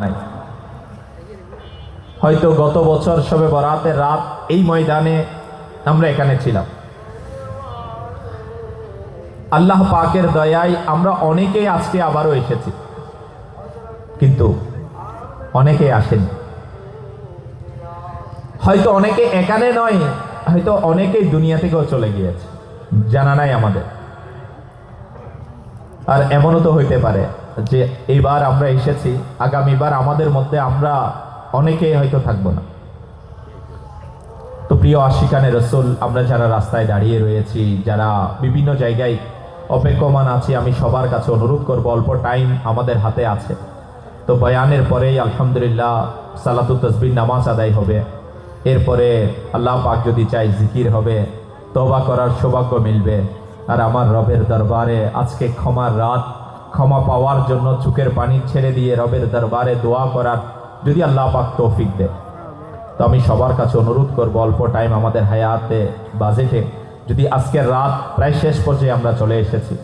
নাই। হয়তো গত বছর সবে বরাতের রাত এই ময়দানে আমরা এখানে ছিলাম। আল্লাহ পাকের দয়ায় আমরা অনেকেই আজকে আবারও এসেছি। কিন্তু অনেকেই আসেনি। হয়তো অনেকে এখানে নয়, হয়তো অনেকেই দুনিয়া থেকেও চলে গিয়েছে। জানা নাই আমাদের। আর এমনও তো হইতে পারে। যে এইবার আমরা এসেছি আগামীবার আমাদের মধ্যে আমরা অনেকেই হয়তো থাকব না। তো প্রিয় আশিকানে রসুল, আমরা যারা রাস্তায় দাঁড়িয়ে রয়েছি, যারা বিভিন্ন জায়গায় অপেক্ষমান আছি, আমি সবার কাছে অনুরোধ করব, অল্প টাইম আমাদের হাতে আছে। তো বয়ানের পরেই আলহামদুলিল্লাহ সালাতু তসবির নামাজ আদায় হবে। এরপরে আল্লাহ পাক যদি চাই জিকির হবে তবা করার সৌভাগ্য মিলবে। আর আমার রবের দরবারে আজকে ক্ষমার রাত ক্ষমা পাওয়ার জন্য চুকের পানি ছেড়ে দিয়ে রবের দরবারে দোয়া করার যদি আল্লাহ পাক তৌফিক দেয় তো আমি সবার কাছে অনুরোধ করব, অল্প টাইম আমাদের হায়াতে বাজেটে যদি আজকের রাত প্রায় শেষ পর্যায়ে আমরা চলে এসেছি,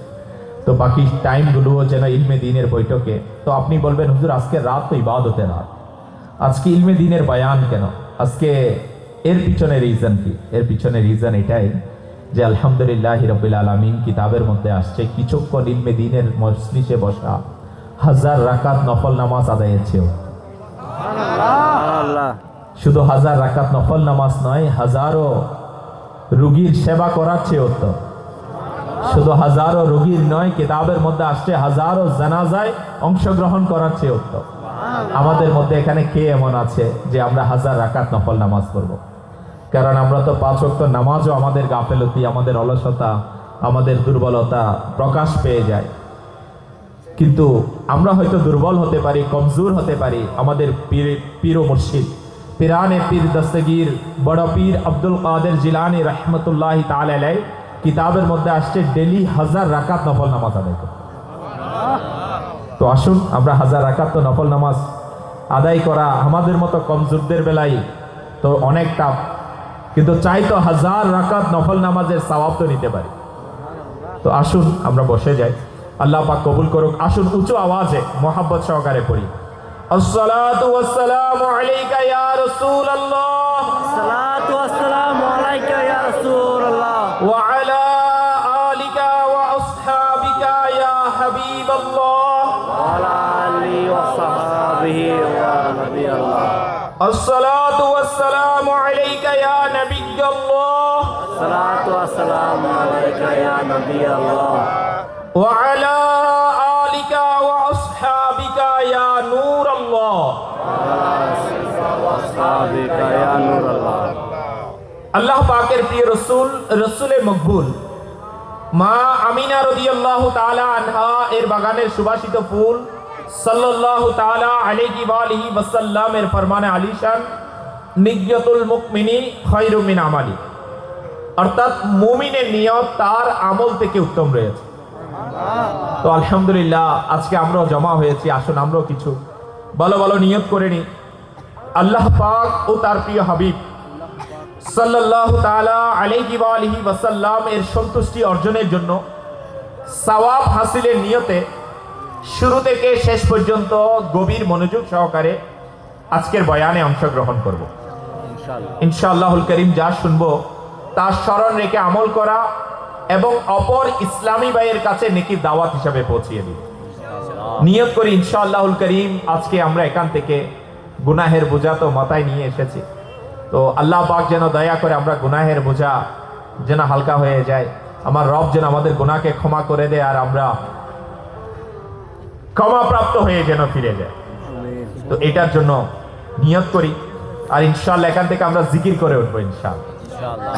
তো বাকি টাইমগুলোও যেন ইলমে দিনের বৈঠকে। তো আপনি বলবেন, হুজুর, আজকের রাত তো ইবাদতের রাত। আজকে ইলমে দিনের বয়ান কেন? আজকে এর পিছনে রিজন কি? এর পিছনে রিজন এটাই যে আলহামদুলিল্লাহ রবিল আলমিন কিতাবের মধ্যে আসছে কিছুক্ষণ ইলমে দিনের মজলিসে বসা হাজার রাকাত নফল নামাজ আদায়ের চেয়েও শুধু হাজার রাকাত নফল নামাজ নয় হাজারো রুগীর সেবা করার চেয়ে উত্তম। শুধু হাজারো রুগীর নয় কিতাবের মধ্যে আসছে হাজারো জানাজায় অংশগ্রহণ করার চেয়ে উত্তম। আমাদের মধ্যে এখানে কে এমন আছে যে আমরা হাজার রাকাত নফল নামাজ পড়ব? কারণ আমরা তো পাঁচ ওয়াক্ত নামাজও আমাদের গাফেলতি, আমাদের অলসতা, আমাদের দুর্বলতা প্রকাশ পেয়ে যায়। কিন্তু আমরা হয়তো দুর্বল হতে পারি, কমজোর হতে পারি, আমাদের পীর পীর মুর্শিদ। পিরানে পীর দস্তগীর, বড় পীর আব্দুল কাদের জিলানি রহমতুল্লাহ তালাই কিতাবের মধ্যে আসছে, ডেলি হাজার রাকাত নফল নামাজ আদায় করে তো আসুন, আমরা হাজার রাকাত তো নফল নামাজ আদায় করা আমাদের মতো কমজোরদের বেলায় তো অনেক টাফ কিন্তু চাই তো হাজার রাকাত নফল নামাজের সওয়াব তো নিতে পারি। তো আসুন, আমরা বসে যাই। আল্লাহ পাক কবুল করুক। আসুন, উঁচু আওয়াজে মোহাব্বত সহকারে পড়ি। আসসালাতু ওয়াসসালামু আলাইকা ইয়া রাসূলুল্লাহ। সালাতু আল্লাহ। আলিকা ইয়া নূরাল্লাহ সাহাবিকা ইয়া আল্লাহ আল্লাহ পাকের প্রিয় রসুল, রসুলে মকবুল। মা আমিনা রদিয়াল্লাহু তাআলা আনহা এর বাগানের সুবাসিত ফুল, সাল্লাল্লাহু তাআলা আলাইহি ওয়া আলিহি ওয়াসাল্লাম এর ফরমানে আলিশান নিয়তুল মুকমিনি খায়রুম মিন আমালি। অর্থাৎ মুমিনের নিয়ত তার আমল থেকে উত্তম রয়েছে। তো আলহামদুলিল্লাহ আজকে আমরাও জমা হয়েছি আসুন আমরাও কিছু ভালো ভালো নিয়ত করে নি আল্লাহ পাক ও তার প্রিয় হাবিব সাল্লাল্লাহু তাআলা আলাইহি আলিহি ওয়াসাল্লাম এর সন্তুষ্টি অর্জনের জন্য সওয়াব হাসিলের নিয়তে শুরু থেকে শেষ পর্যন্ত গভীর মনোযোগ সহকারে আজকের বয়ানে অংশগ্রহণ করব। ইনশাআল্লাহ। ইনশাআল্লাহুল করিম যা শুনব তার স্মরণ রেখে আমল করা এবং অপর ইসলামী ভাইয়ের কাছে নেকির দাওয়াত হিসাবে পৌঁছিয়ে দিব নিয়ত করি ইনশাআল্লাহুল করিম আজকে আমরা এখান থেকে গুনাহের বোঝা তো মাথায় নিয়ে এসেছি। তো আল্লাহ পাক যেন দয়া করে আমরা গুনাহের বোঝা যেন হালকা হয়ে যায়। আমার রব যেন আমাদের গুনাহকে ক্ষমা করে দেয় আর আমরা ক্ষমাপ্রাপ্ত হয়ে যেন ফিরে যায় তো এটার জন্য নিয়ত করি। আর ইনশাআল্লাহ এখান থেকে আমরা জিকির করে উঠবো ইনশাআল্লাহ।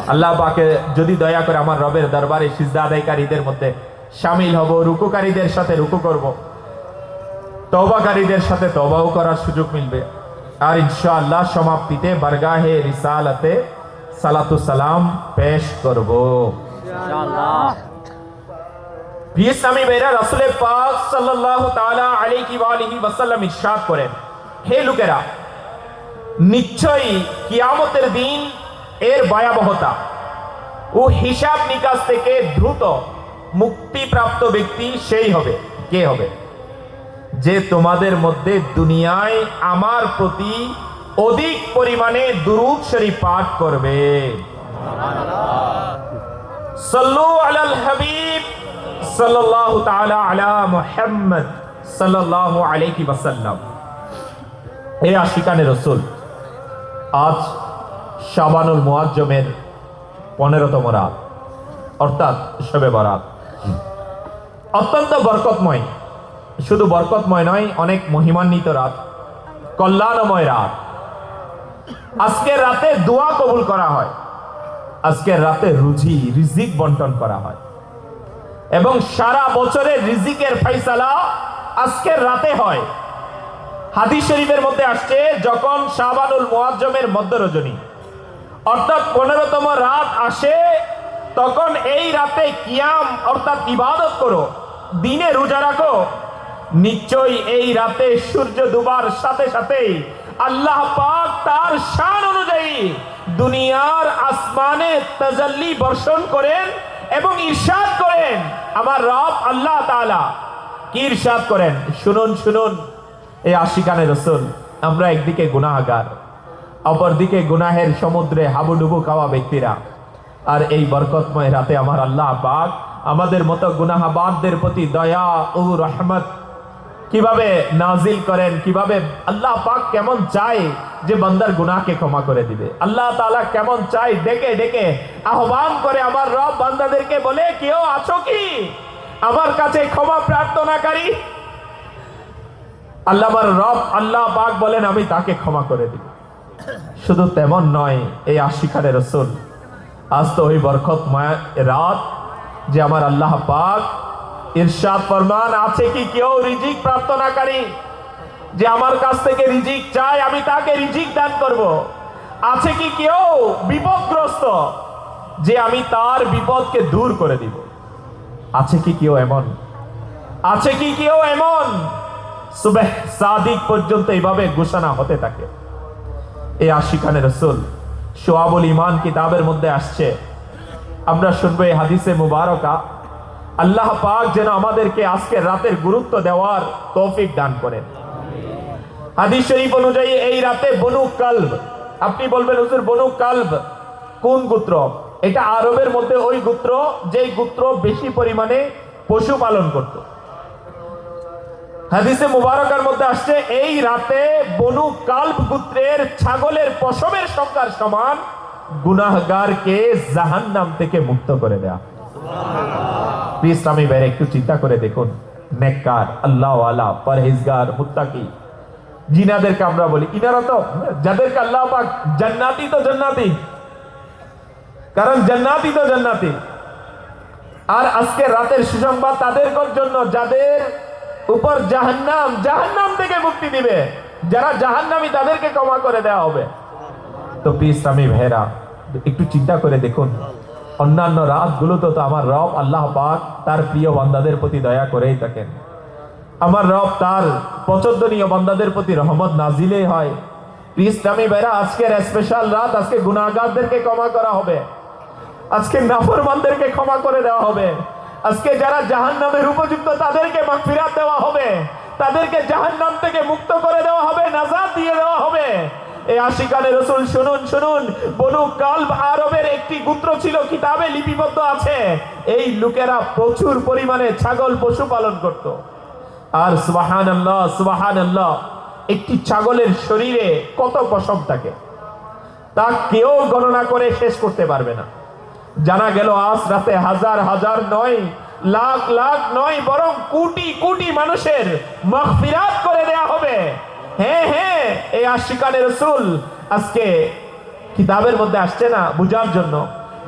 আল্লাহ পাকে যদি দয়া করে আমার রবের দরবারে সিজদা আদায়কারীদের মধ্যে সামিল হব রুকুকারীদের সাথে রুকু করব তওবাকারীদের সাথে তওবাও করার সুযোগ মিলবে। আর ইনশাআল্লাহ সমাপ্তিতে বারগাহে রিসালাতে সালাতু সালাম পেশ করব। ইনশাআল্লাহ। প্রিয় ইসলামী ভাইরা রাসূলে পাক সাল্লাল্লাহু তাআলা আলাইহি ওয়া আলিহি ওয়াসাল্লাম ইরশাদ করেন হে লোকেরা নিশ্চয়ই কিয়ামতের দিন এর ভয়াবহতা। ও হিসাব নিকাশ থেকে দ্রুত মুক্তিপ্রাপ্ত ব্যক্তি সেই হবে। কে হবে? যে তোমাদের মধ্যে দুনিয়ায় আমার প্রতি অধিক পরিমাণে দুরূদ শরীফ পাঠ করবে। সাল্লু আলাল হাবিব, সাল্লাল্লাহু তাআলা আলা মুহাম্মদ, সাল্লাল্লাহু আলাইহি ওয়াসাল্লাম। হে আশিকানে রসুল, আজ শাবানুল মুআজ্জমের পনেরোতম রাত, অর্থাৎ শবে বরাত। অত্যন্ত বরকতময়, শুধু বরকতময় নয়, অনেক মহিমান্বিত রাত, কল্যাণময় রাত। আজকের রাতে দোয়া কবুল করা হয়। আজকের রাতে রুজি, রিজিক বন্টন করা হয়। এবং সারা বছরের রিজিকের ফাইসালা আজকের রাতে হয়। হাদিস শরীফের মধ্যে আসছে, যখন শাবানুল মুআজ্জমের মধ্য রজনী অর্থাৎ পনেরোতম রাত আসে, তখন এই রাতে কিয়াম, অর্থাৎ ইবাদত করো, দিনে রোজা রাখো। নিশ্চয়ই এই রাতে সূর্য ডুবার সাথে সাথে আল্লাহ পাক তার শান অনুযায়ী দুনিয়ার আসমানে তাজাল্লি বর্ষণ করেন এবং ইরশাদ করেন। আমার রব আল্লাহ তাআলা কি ইরশাদ করেন? শুনুন শুনুন। এই আশিকানে রসুল, আমরা একদিকে গুনাহগার। অপরদিকে গুনাহের সমুদ্রে হাবুডুবু খাওয়া ব্যক্তিরা। আর এই বরকতময় রাতে আমার আল্লাহ পাক আমাদের মতো গুনাহাবাদদের প্রতি দয়া ও রহমত কীভাবে নাজিল করেন, কীভাবে আল্লাহ পাক কেমন চায় যে বান্দার গুনাহকে ক্ষমা করে দিবে। আল্লাহ তাআলা কেমন চায় ডেকে ডেকে আহ্বান করে আমার রব বান্দাদেরকে বলে, কেউ আছো কি? আমার কাছে ক্ষমা প্রার্থনাকারী? আল্লাহ রব আল্লাহ পাক বলেন, আমি তাকে ক্ষমা করে দিব শুধু তেমন নয়, এই আশিকারে রসুল। আজ তো ওই বরকত রাত যে আমার আল্লাহ পাক ইরশাদ ফরমান আছে কি কেউ রিজিক প্রার্থনাকারী? যে আমার কাছ থেকে রিজিক চায়, আমি তাকে রিজিক দান করব। আছে কি কেউ বিপদগ্রস্ত যে আমি তার বিপদকে দূর করে দিব? আছে কি কেউ এমন? আছে কি কেউ এমন? সুবেহ সাদিক পর্যন্ত এইভাবে ঘোষণা হতে থাকে। রসুল। সোয়াবুল ইমান কিতাবের মধ্যে আসছে। আমরা শুনব এই হাদিসে মুবারকা। আল্লাহ পাক যেন আমাদেরকে আজকে রাতের গুরুত্ব দেওয়ার তৌফিক দান করেন। হাদিস শরীফ অনুযায়ী এই রাতে বনু আপনি বলবেন, হুজুর, বনু কালব কোন গোত্র? এটা আরবের মধ্যে ওই গোত্র যেই গোত্র বেশি পরিমাণে পশু পালন করত। হাদিসে মুবারকার মধ্যে আসছে, এই রাতে বনু কালব গোত্রের ছাগলের পশমের সংখ্যার সমান গুনাহগারকে জাহান্নাম থেকে মুক্ত করে দেয়া। ইসলামী বাইরে একটু চিন্তা করে দেখুন। নেককার আল্লাহ আলা পরহেজগার, মুত্তাকি। জিনাদেরকে আমরা বলি, ইনারা তো, যাদেরকে আল্লাহ পাক জান্নাতি তো জান্নাতি। কারণ জান্নাতি তো জান্নাতি। আর আজকে রাতের সুসংবাদ তাদের জন্য, যাদের উপর জাহান্নাম জাহান্নাম থেকে মুক্তি দিবে। যারা জাহান্নামি, তাদেরকে ক্ষমা করে দেওয়া হবে। তো প্রিয় ইসলামী ভেরা একটু চিন্তা করে দেখুন। অন্যান্য রাতগুলোতে তো আমার রব আল্লাহ পাক তার প্রিয় বান্দাদের প্রতি দয়া করেই থাকেন। আমার রব তার পছন্দনীয় বান্দাদের প্রতি রহমত নাজিলেই হয়। ইসলামী ভাইরা আজকের স্পেশাল রাত, আজকে গুনাহগারদেরকে ক্ষমা করা হবে। আজকে নাফরমানদেরকে ক্ষমা করে দেওয়া হবে। আজকে যারা জাহান নামের উপযুক্ত তাদেরকে মাগফিরাত দেওয়া হবে, তাদেরকে জাহান নাম থেকে মুক্ত করে দেওয়া হবে নাজাদ দিয়ে দেওয়া হবে। এই আশিকানে রসুল, শুনুন শুনুন আরবের একটি গোত্র ছিল, কিতাবে লিপিবদ্ধ আছে। এই লোকেরা প্রচুর পরিমাণে ছাগল পশু পালন করত। আর সুবাহান আল্লাহ সুবাহান আল্লাহ একটি ছাগলের শরীরে কত পশম থাকে, তা কেউ গণনা করে শেষ করতে পারবে না। জানা গেল আজ রাতে হাজার হাজার নয়, লাখ লাখ নয়, বরং কোটি কোটি মানুষের মাগফিরাত করে দেয়া হবে। হ্যাঁ হ্যাঁ এই আশিকানের রসুল আজকে কিতাবের মধ্যে আসছে না বুঝার জন্য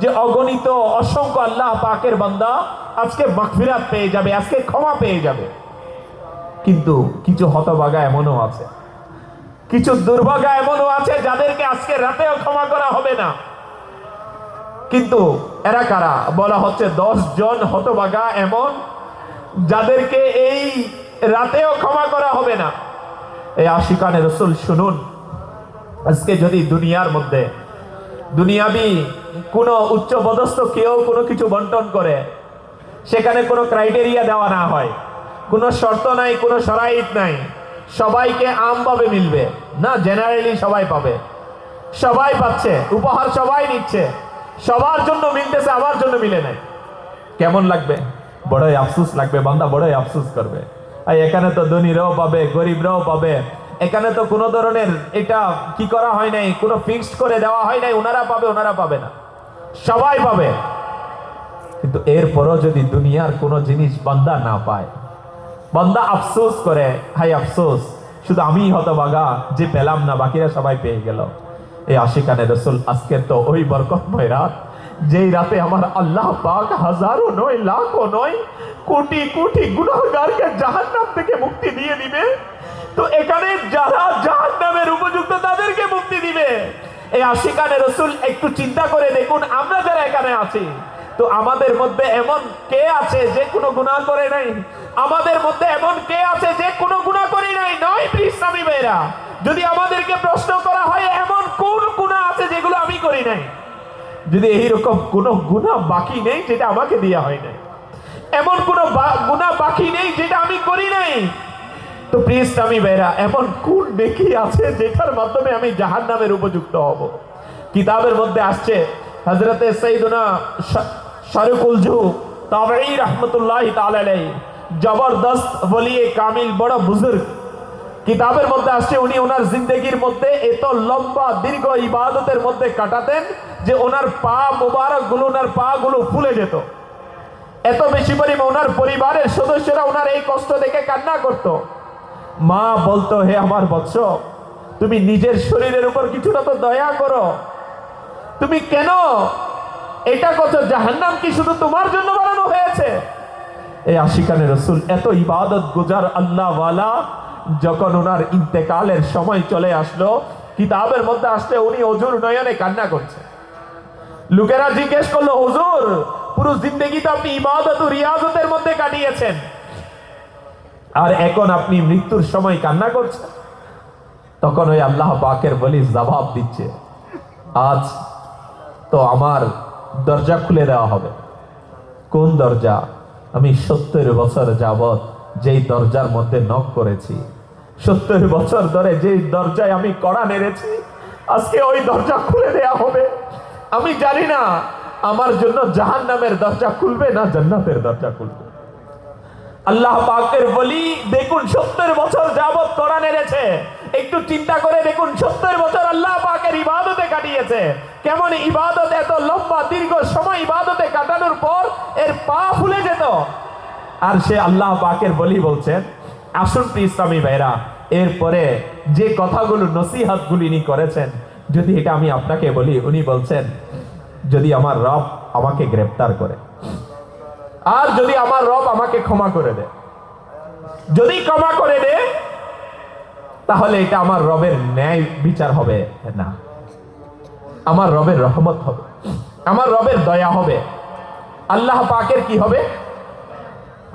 যে অগণিত, অসংখ্য আল্লাহ পাকের বান্দা আজকে মাগফিরাত পেয়ে যাবে, আজকে ক্ষমা পেয়ে যাবে। কিন্তু কিছু হতভাগা এমনও আছে। কিছু দুর্ভাগা এমনও আছে যাদেরকে আজকে রাতেও ক্ষমা করা হবে না। কিন্তু এরা কারা? বলা হচ্ছে দশ জন হতবাগা এমন যাদেরকে এই রাতেও ক্ষমা করা হবে না। এই আশিকানে রসুল শুনুন, আজকে যদি দুনিয়ার মধ্যে দুনিয়াবি কোনো উচ্চ পদস্থ কেউ কোনো কিছু বন্টন করে, সেখানে কোনো ক্রাইটেরিয়া দেওয়া না হয়, কোনো শর্ত নাই, কোনো সরাইত নাই, সবাইকে আমভাবে মিলবে। না জেনারেলি সবাই পাবে। সবাই পাচ্ছে, উপহার সবাই নিচ্ছে। সবার জন্য মিলতেছে, আমার জন্য মিলে নাই। কেমন লাগবে? বড়ই আফসোস লাগবে, বান্দা বড়ই আফসোস করবে। আর এখানে তো ধনীরাও পাবে, গরিবরাও পাবে। এখানে তো কোনো ধরনের এটা কি করা হয় নাই, কোনো ফিক্সড করে দেওয়া হয় নাই, ওনারা পাবে ওনারা পাবে না। সবাই পাবে। কিন্তু এরপরও যদি দুনিয়ার কোনো জিনিস বান্দা না পায়, বান্দা আফসোস করে, হাই আফসোস, শুধু আমি হতবাগা যে পেলাম না, বাকিরা সবাই পেয়ে গেল। এই আশিকানে রসুল, আজকে তো ওই বরকতময় রাত। যেই রাতে আমার আল্লাহ পাক হাজারো নয় লাখও নয়, কোটি কোটি গুনাহগারকে জাহান্নাম থেকে মুক্তি দিয়ে দিবে। তো এখানে যারা জাহান্নামের উপযুক্ত তাদেরকে মুক্তি দিবে। এই আশিকানে রসুল, একটু চিন্তা করে দেখুন, আমরা যারা এখানে আছি, তো আমাদের মধ্যে এমন কে আছে যে কোনো গুনাহ করে নাই? আমাদের মধ্যে এমন কে আছে যে কোনো গুনাহ করে নাই? নয় ইসলামী ভাইরা যদি আমাদেরকে প্রশ্ন করা হয়, এমন কোন গুনাহ আছে যেগুলো আমি করি নাই? যদি এইরকম কোনো গুনাহ বাকি নেই, যেটা আমাকে দেওয়া হয় নাই। এমন কোনো গুনাহ বাকি নেই, যেটা আমি করি নাই। তো প্রিয় ইসলামী ভাইরা, এমন কোন নেকি আছে যেটার মাধ্যমে আমি জাহান নামের উপযুক্ত হব? কিতাবের মধ্যে আসছে হজরতে সৈদুনা শারুকুল জু তাবেই রহমতুল্লাহ তালাই জবরদস্ত বলিয়ে কামিল, বড় বুজুর্গ। কিতাবের মধ্যে আসছে, উনি ওনার জিন্দগির মধ্যে এত লম্বা, দীর্ঘ ইবাদতের মধ্যে কাটাতেন যে ওনার পা মোবারকগুলো ওনার পা গুলো ফুলে যেত। এত বেশি পরিমাণ ওনার পরিবারের সদস্যরা ওনার এই কষ্ট দেখে কান্না করত। মা বলতো, হে আমার বৎস, তুমি নিজের শরীরের উপর কিছুটা তো দয়া করো। তুমি কেন? এটা করছ জাহান্নাম কি শুধু তোমার জন্য বানানো হয়েছে? এই আশিকানে রসুল, এত ইবাদত গুজার আল্লাহওয়ালা যখন ওনার ইন্তেকালের সময় চলে আসলো, কিতাবের মধ্যে আসলে উনি অজুর নয়নে কান্না করছে। লোকেরা জিজ্ঞেস করল, হুজুর, পুরো জিন্দগি তো আপনি ইবাদত রিয়াজতের মধ্যে কাটিয়েছেন। আর এখন আপনি মৃত্যুর সময় কান্না করছেন? তখন ওই আল্লাহ পাকের বলি জবাব দিচ্ছে, আজ তো আমার দরজা খুলে দেওয়া হবে। কোন দরজা? আমি সত্তর বছর যাবৎ যেই দরজার মধ্যে নক করেছি। সত্তর বছর ধরে যেই দরজায় আমি কড়া নেড়েছি আজকে ওই দরজা খুলে দেয়া হবে। আমি জানি না আমার জন্য জাহান নামের দরজা খুলবে না জান্নাতের দরজা খুলবে। আল্লাহ পাকের বলি, দেখুন সত্তর বছর যাবৎ কড়া নেড়েছে। একটু চিন্তা করে দেখুন, সত্তর বছর আল্লাহ পাকের ইবাদতে কাটিয়েছে। কেমন ইবাদত এত লম্বা, দীর্ঘ সময় ইবাদতে কাটানোর পর এর পা ফুলে যেত। আর সে আল্লাহ পাকের বলি বলছেন আসুন ইসলামী ভাইরা এরপরে যে কথাগুলো নসিহাত গুলি ইনি করেছেন, যদি এটা আমি আপনাকে বলি, উনি বলছেন, যদি আমার রব আমাকে গ্রেপ্তার করে, আর যদি আমার রব আমাকে ক্ষমা করে দেয়, যদি ক্ষমা করে দে তাহলে এটা আমার রবের ন্যায় বিচার হবে না। আমার রবের রহমত হবে, আমার রবের দয়া হবে, আল্লাহ পাকের কি হবে?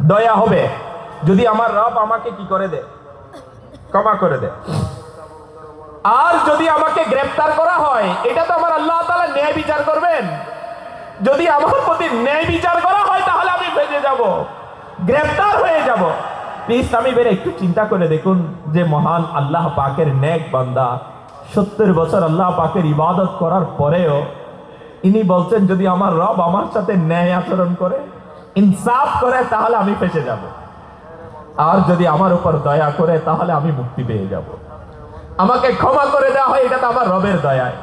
দয়া হবে। যদি আমার রব আমাকে কি করে দে? ক্ষমা করে দে। আর যদি আমাকে গ্রেফতার করা হয়, এটা তো আমার আল্লাহ তাআলা ন্যায় বিচার করবেন। যদি আমার প্রতি ন্যায় বিচার করা হয়, তাহলে আমি বেঁচে যাব। গ্রেফতার হয়ে যাব। প্লিজ আমি বের একটু চিন্তা করে দেখুন যে মহান আল্লাহ পাকের নেক বান্দা সত্তর বছর আল্লাহ পাকের ইবাদত করার পরেও ইনি বলছেন, যদি আমার রব আমার সাথে ন্যায় আচরণ করে ইনসাফ করে, তাহলে আমি ফেসে যাব। আর যদি আমার উপর দয়া করে, তাহলে আমি মুক্তি পেয়ে যাব। আমাকে ক্ষমা করে দেওয়া হয়, এটা তো আমার রবের দয়ায়।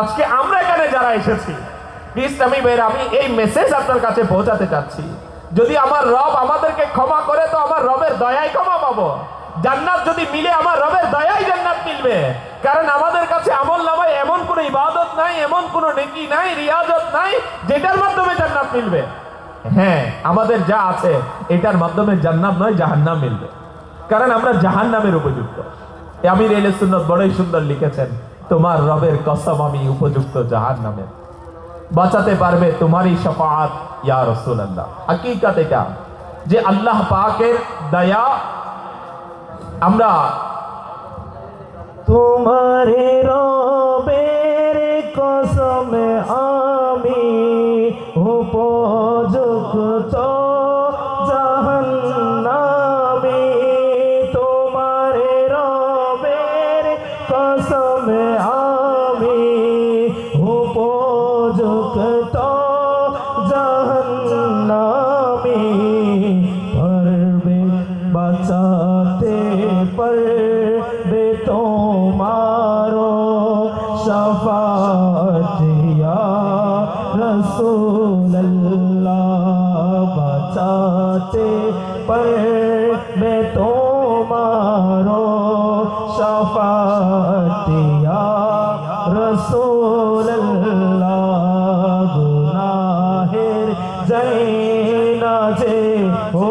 আজকে আমরা এখানে যারা এসেছি ইসলামী ভাইয়ের আমি এই মেসেজ আপনার কাছে পৌঁছাতে চাচ্ছি। যদি আমার রব আমাদেরকে ক্ষমা করে, তো আমার রবের দয়ায় ক্ষমা পাবো। জান্নাত যদি মিলে, আমার রবের দয়াই জান্নাত মিলবে। কারণ আমাদের কাছে আমল নামায় এমন কোনো ইবাদত নাই, এমন কোনো নেকি নাই, রিয়াজত নাই, যেটার মাধ্যমে জান্নাত মিলবে। হ্যাঁ আমাদের যা আছে, এটার মাধ্যমে জান্নাত নয়, জাহান্নাম মিলবে। কারণ আমরা জাহান্নামের উপযুক্ত। আমির এলে সুন্নত বড়ই সুন্দর লিখেছেন, তোমার রবের কসম আমি উপযুক্ত জাহান্নামের। বাঁচাতে পারবে তোমারই শফাআত, ইয়া রাসূলুল্লাহ। হাকিকত এটা, যে আল্লাহ পাকের দয়া আমরা তোমারে রবের কসমে আমি রসুল্লাহ বাঁচাতে পারবে তোমারো শফাতিয়া। রসুল্লাহ গুনাহের জৈনা যে ও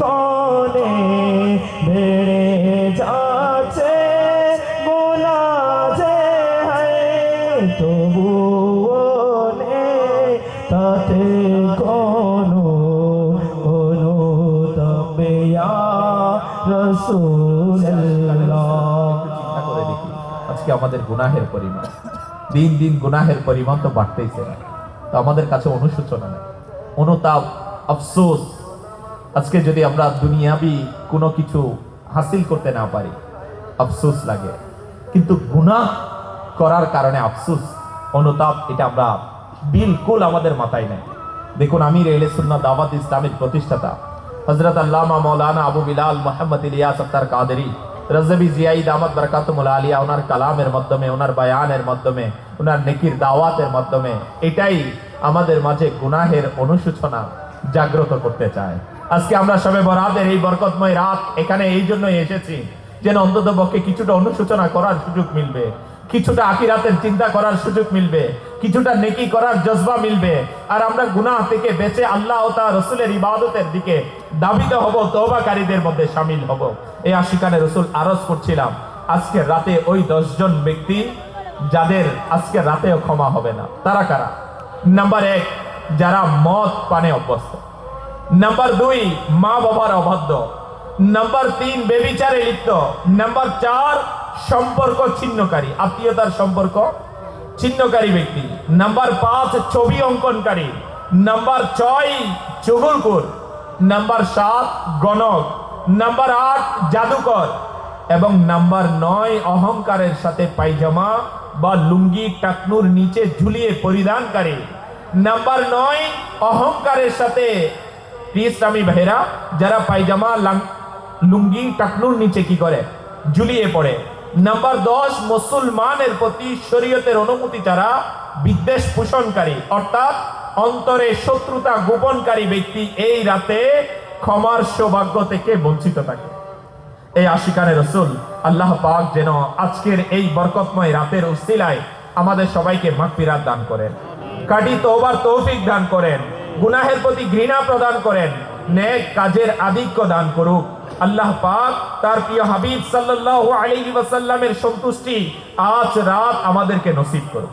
কনে বেড়ে যাচ্ছে গুনা যে নেই তাতে কোনো তবে চিন্তা আজকে আমাদের গুনাহের পরিমাণ, দিন দিন গুনাহের পরিমাণ তো বাড়তেইছে। তো আমাদের কাছে অনুশোচনা নেই, অনুতাপ, আফসোস। আজকে যদি আমরা দুনিয়াবি কোনো কিছু হাসিল করতে না পারি, আফসোস লাগে। কিন্তু গুনাহ করার কারণে আফসোস, অনুতাপ, এটা আমরা বিলকুল আমাদের মাথায় নেই। দেখুন, আমির এলে সুন্না দাওয়াত ইসলামের প্রতিষ্ঠাতা হজরত আল্লামা মৌলানা আবু বিলাল মোহাম্মদ ইলিয়াস আক্তার কাদেরি রজবি জিয়াই দামত বরকাতুমুল আলিয়া, ওনার কালামের মাধ্যমে, ওনার বায়ানের মাধ্যমে, ওনার নেকির দাওয়াতের মাধ্যমে, এটাই আমাদের মাঝে গুনাহের অনুশোচনা জাগ্রত করতে চায়। আজকে আমরা সবে বরাতের এই বরকতময় রাত এখানে এই জন্যই এসেছি, যেন অন্তত পক্ষে কিছুটা অনুশোচনা করার সুযোগ মিলবে, কিছুটা আকিরাতের চিন্তা করার সুযোগ মিলবে, কিছুটা নেকি করার জজবা মিলবে, আর আমরা গুনাহ থেকে বেঁচে আল্লাহ ও তার রসুলের ইবাদতের দিকে দাবিত হব, তওবাকারীদের মধ্যে শামিল হব। এই আশিকানে রসুল আরজ করছিলাম আজকে রাতে ওই দশজন ব্যক্তি যাদের আজকে রাতেও ক্ষমা হবে না, তারা কারা? নাম্বার এক, যারা মদ পানে অভ্যস্ত। নাম্বার দুই, মা বাবার অবাধ্য। নাম্বার তিন, বেবিচারে লিপ্ত। নাম্বার চার, সম্পর্ক ছিন্নকারী, আত্মীয়তার সম্পর্ক ছিন্নকারী ব্যক্তি। নাম্বার পাঁচ, ছবি অঙ্কনকারী। নাম্বার ছয় চুগুলকুর নাম্বার সাত, গণক। নাম্বার আট, জাদুকর। এবং নাম্বার নয়, অহংকারের সাথে পায়জামা বা লুঙ্গি টাকনুর নিচে ঝুলিয়ে পরিধানকারী। নাম্বার নয়, অহংকারের সাথে ইসলামী ভাইরা যারা পায়জামা লুঙ্গি, টাকনুর নিচে কি করে? ঝুলিয়ে পড়ে। নাম্বার দশ, মুসলমানের প্রতি শরীয়তের অনুমতি ছাড়া বিদ্বেষ পোষণকারী, অর্থাৎ অন্তরে শত্রুতা গোপনকারী ব্যক্তি এই রাতে ক্ষমার সৌভাগ্য থেকে বঞ্চিত থাকে। এই আশিকানে রসুল, আল্লাহ পাক যেন আজকের এই বরকতময় রাতের উসিলায় আমাদের সবাইকে মাগফিরাত দান করেন। কাটি তোবার তৌফিক দান করেন। গুনাহের প্রতি ঘৃণা প্রদান করেন, নেক কাজের আধিক্য দান করুক। আল্লাহ পাক তার প্রিয় হাবিব সাল্লাল্লাহু আলাইহি ওয়াসাল্লামের সন্তুষ্টি আজ রাত আমাদেরকে নসিব করুক।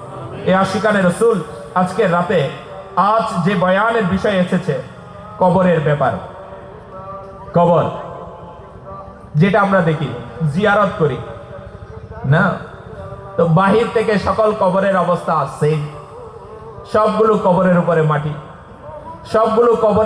এই আশিকানে রসুল আজকে রাতে আজ যে বয়ানের বিষয় এসেছে, কবরের ব্যাপার। কবর, যেটা আমরা দেখি, জিয়ারত করি। না? তো বাহির থেকে সকল কবরের অবস্থা আসছে সবগুলো কবরের উপরে মাটি। সবগুলো কবরের